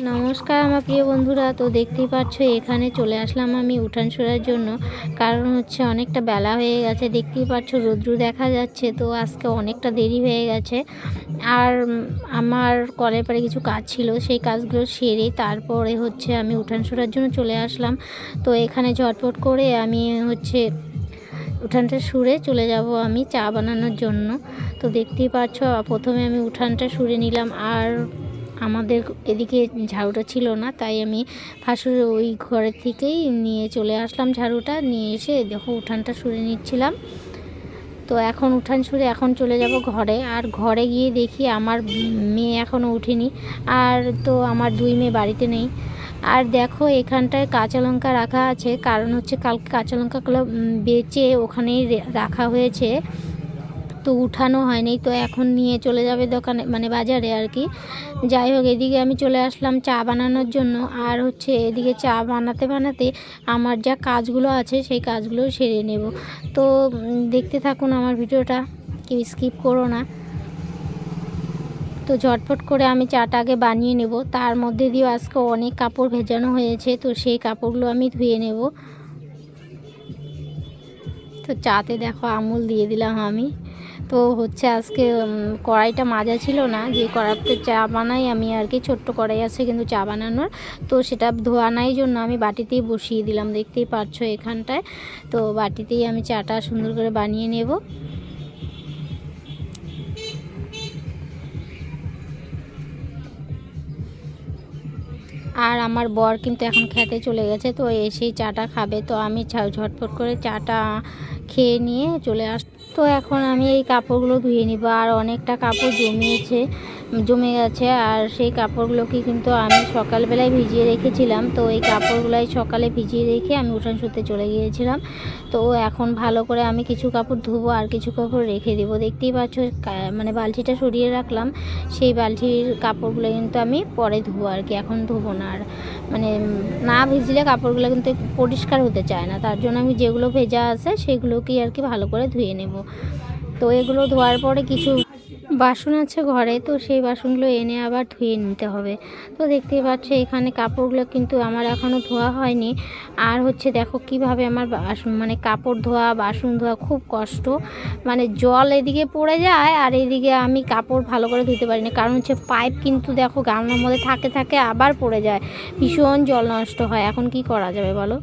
নমস্কার, আমার প্রিয় বন্ধুরা। তো দেখতেই পাচ্ছ, এখানে চলে আসলাম আমি উঠান সরার জন্য। কারণ হচ্ছে অনেকটা বেলা হয়ে গেছে, দেখতেই পাচ্ছ রৌদ্র দেখা যাচ্ছে। তো আজকে অনেকটা দেরি হয়ে গেছে। আর আমার কলের পরে কিছু কাজ ছিল, সেই কাজগুলো সেরে তারপরে হচ্ছে আমি উঠান সরার জন্য চলে আসলাম। তো এখানে ঝটপট করে আমি হচ্ছে উঠানটা সুরে চলে যাব আমি চা বানানোর জন্য। তো দেখতেই পাচ্ছ, প্রথমে আমি উঠানটা সুরে নিলাম। আর আমাদের এদিকে ঝাড়ুটা ছিল না, তাই আমি ফাঁসুর ওই ঘরের থেকেই নিয়ে চলে আসলাম ঝাড়ুটা, নিয়ে এসে দেখো উঠানটা সুরে নিচ্ছিলাম। তো এখন উঠান সুরে এখন চলে যাব ঘরে, আর ঘরে গিয়ে দেখি আমার মেয়ে এখনও উঠেনি, আর তো আমার দুই মেয়ে বাড়িতে নেই। আর দেখো এখানটায় কাঁচা লঙ্কা রাখা আছে, কারণ হচ্ছে কালকে কাঁচা লঙ্কাগুলো বেচে ওখানেই রাখা হয়েছে। তো উঠানো হয়নি, তো এখন নিয়ে চলে যাবে দোকানে মানে বাজারে আর কি। যাই হোক, এদিকে আমি চলে আসলাম চা বানানোর জন্য। আর হচ্ছে এদিকে চা বানাতে বানাতে আমার যা কাজগুলো আছে, সেই কাজগুলো সেরে নেব। তো দেখতে থাকুন আমার ভিডিওটা, কেউ স্কিপ করো না। তো ঝটফট করে আমি চাটা আগে বানিয়ে নেব। তার মধ্যে দিয়েও আজকে অনেক কাপড় ভেজানো হয়েছে, তো সেই কাপড়গুলো আমি ধুয়ে নেব। তো চাতে দেখো আমুল দিয়ে দিলাম আমি। তো হচ্ছে আজকে কড়াইটা মাজা ছিল না, যে কড়াইতে চা বানাই আমি আর কি, ছোট্ট কড়াই আছে কিন্তু চা বানানোর। তো সেটা ধোয়া নাই জন্য আমি বাটিতেই বসিয়ে দিলাম, দেখতেই পাচ্ছ এখানটায়। তো বাটিতেই আমি চাটা সুন্দর করে বানিয়ে নেব। আর আমার বর কিন্তু এখন খেতে চলে গেছে, তো এসেই চাটা খাবে। তো আমি ঝটফট করে চাটা খেয়ে নিয়ে চলে আস, তো এখন আমি এই কাপড়গুলো ধুয়ে নিব। আর অনেকটা কাপড় জমিয়েছে। জমে গেছে আর সেই কাপড়গুলোকে কিন্তু আমি সকালবেলায় ভিজিয়ে রেখেছিলাম। তো এই কাপড়গুলাই সকালে ভিজিয়ে রেখে আমি উঠান শুতে চলে গিয়েছিলাম। তো এখন ভালো করে আমি কিছু কাপড় ধুবো আর কিছু কাপড় রেখে দেবো। দেখতেই পাচ্ছ মানে বালতিটা সরিয়ে রাখলাম। সেই বালতির কাপড়গুলো কিন্তু আমি পরে ধুবো আর কি, এখন ধুবো না আর। মানে না ভিজলে কাপড়গুলো কিন্তু পরিষ্কার হতে চায় না। তার জন্য আমি যেগুলো ভেজা আছে সেগুলোকেই আর কি ভালো করে ধুয়ে নেব। তো এগুলো ধোয়ার পরে কিছু বাসন আছে ঘরে, তো সেই বাসনগুলো এনে আবার ধুয়ে নিতে হবে। তো দেখতেই পাচ্ছ, এখানে কাপড়গুলো কিন্তু আমার এখনও ধোয়া হয়নি। আর হচ্ছে দেখো কীভাবে আমার বাসন মানে কাপড় ধোয়া, বাসন ধোয়া খুব কষ্ট। মানে জল এদিকে পড়ে যায় আর এদিকে আমি কাপড় ভালো করে ধুতে পারি না কারণ হচ্ছে পাইপ কিন্তু দেখো গামলার মধ্যে থাকে থাকে আবার পড়ে যায়। ভীষণ জল নষ্ট হয়। এখন কি করা যাবে বলো?